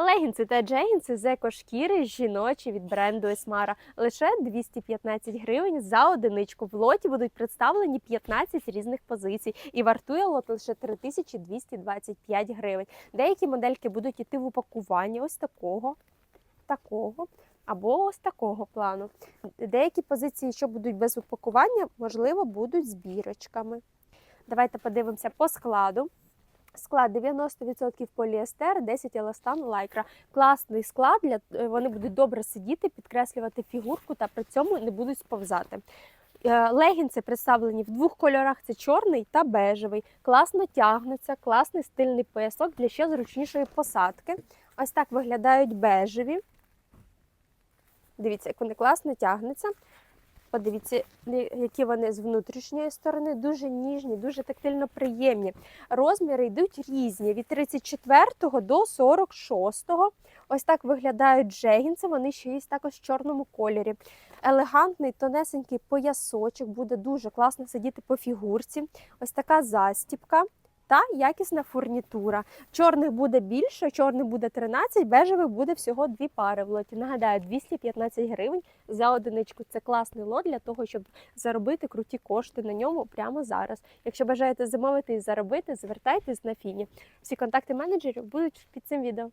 Легінси та джегінси з екошкіри жіночі від бренду Esmara. Лише 215 гривень за одиничку. В лоті будуть представлені 15 різних позицій і вартує лот лише 3225 гривень. Деякі модельки будуть іти в упакуванні ось такого, такого. Або ось такого плану. Деякі позиції, що будуть без упакування, можливо, будуть з бірочками. Давайте подивимося по складу. Склад 90% поліестер, 10 еластан, лайкра. Класний склад, для, е, вони будуть добре сидіти, підкреслювати фігурку та при цьому не будуть сповзати. Е, Легінси представлені в двох кольорах: це чорний та бежевий. Класно тягнуться, класний стильний поясок для ще зручнішої посадки. Ось так виглядають бежеві. Дивіться, як вони класно тягнуться. Подивіться, які вони з внутрішньої сторони, дуже ніжні, дуже тактильно приємні. Розміри йдуть різні від 34 до 46. Ось так виглядають джегінси. Вони ще є також в чорному кольорі. Елегантний, тонесенький поясочок, буде дуже класно сидіти по фігурці. Ось така застіпка. Та якісна фурнітура. Чорних буде більше, чорний буде 13, бежевих буде всього дві пари в лоті. Нагадаю, 215 гривень за одиничку. Це класний лот для того, щоб заробити круті кошти на ньому прямо зараз. Якщо бажаєте замовити і заробити, звертайтесь на фіні. Всі контакти менеджерів будуть під цим відео.